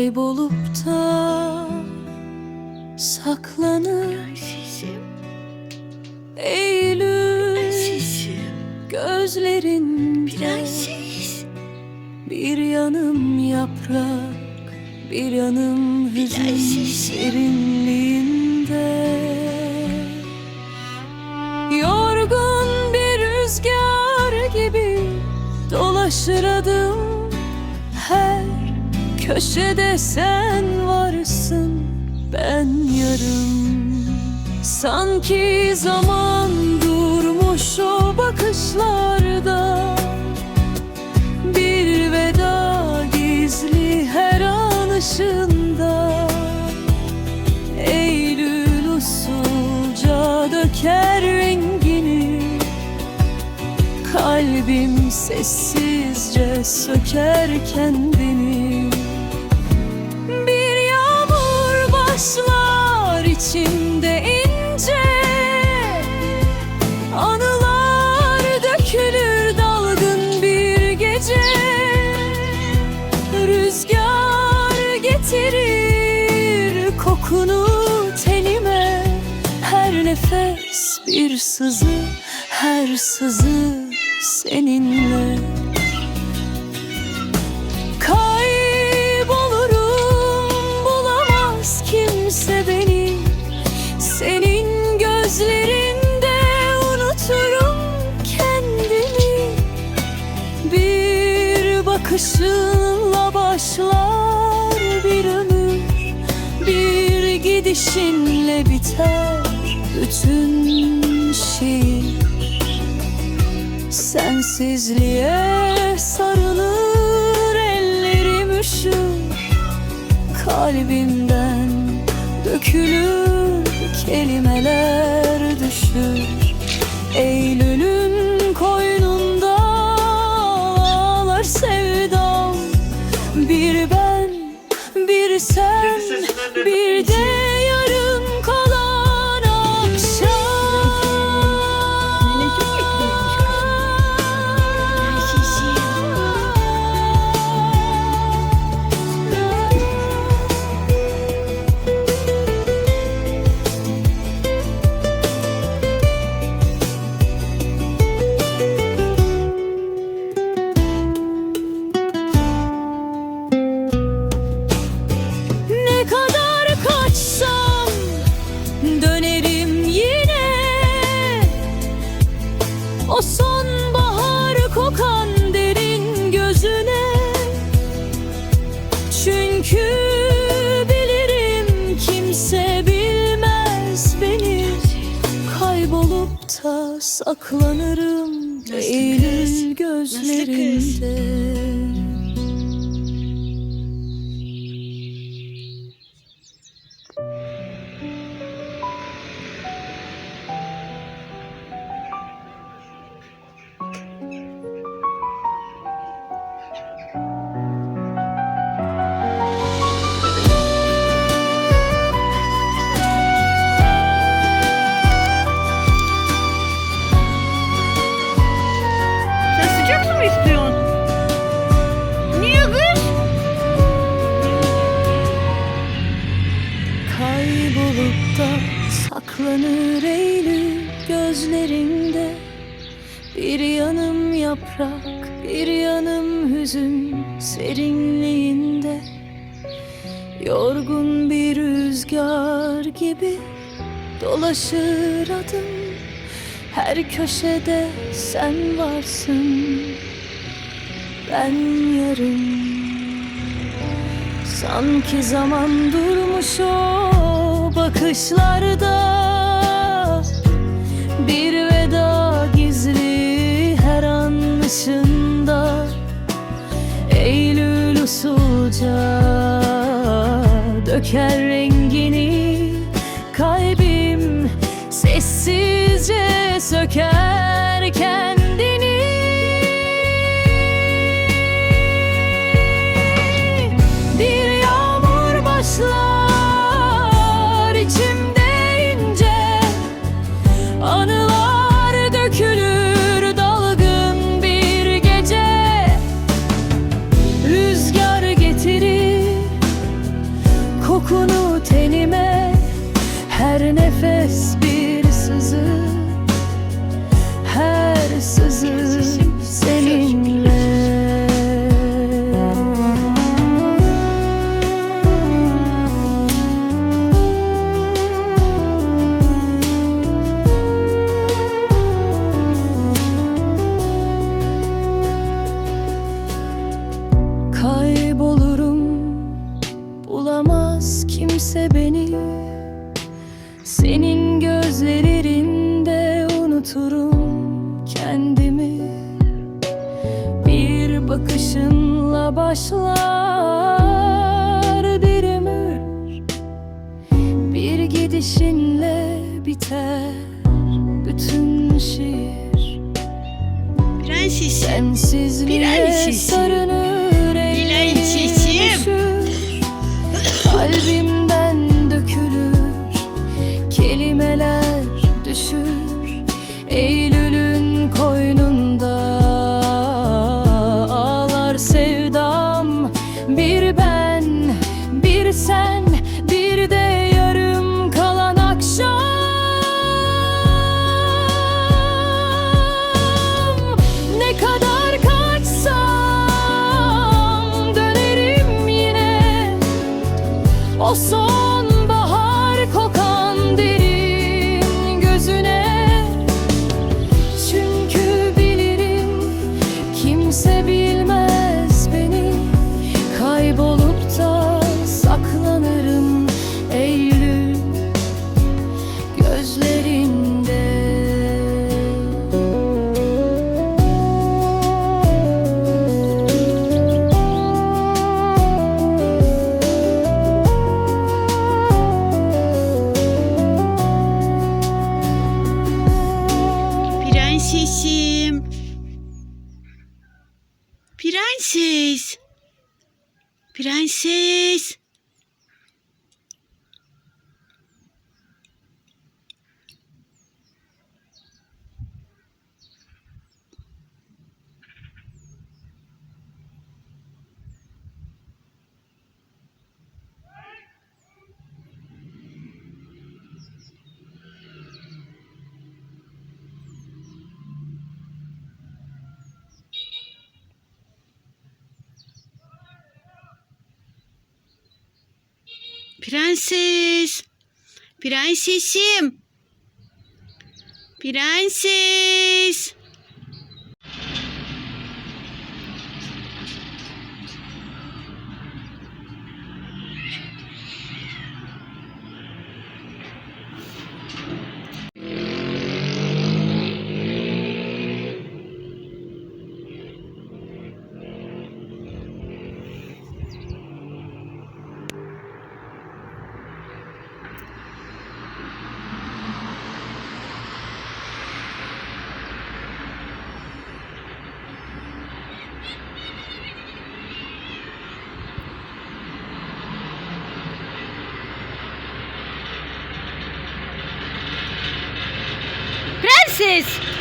Kaybolup da saklanır. Eylül sesim, gözlerinde prenses, Bir yanım yaprak Bir yanım hüzün serinliğinde. Yorgun bir rüzgar gibi Dolaşır adım köşede sen varsın Ben yarım. Sanki zaman durmuş o bakışlarda. Bir veda gizli her an ışığında. Eylül usulca döker rengini. Kalbim sessizce söker kendini kokunu tenime Her nefes bir sızı, her sızı seninle. Kaybolurum bulamaz kimse beni. Senin gözlerinde unuturum kendimi. Bir bakışınla gidişinle biter bütün şiir. Sensizliğe sarılır ellerim üşür Kalbimden dökülür kelimeler düşür. Eylül'ün koynunda ağlar sevdam. Bir ben, bir sen, bir de Kaybolup da saklanırım Nasıl? Eylül kız? gözlerinde yaprak, bir yanım hüzün serinliğinde. Yorgun bir rüzgar gibi dolaşır adım. Her köşede sen varsın, ben yarım. Sanki zaman durmuş o bakışlarda an ışığında Eylül usulca döker rengini Kalbim sessizce söker Kaybolurum Bulamaz kimse beni başlar bir ömür Bir gidişinle biter bütün şiir Prensesim. Sensizliğe Prensesim. sarınır Prensesim. düşür O Prenses. Prenses. Prensesim. Prenses. Prenses!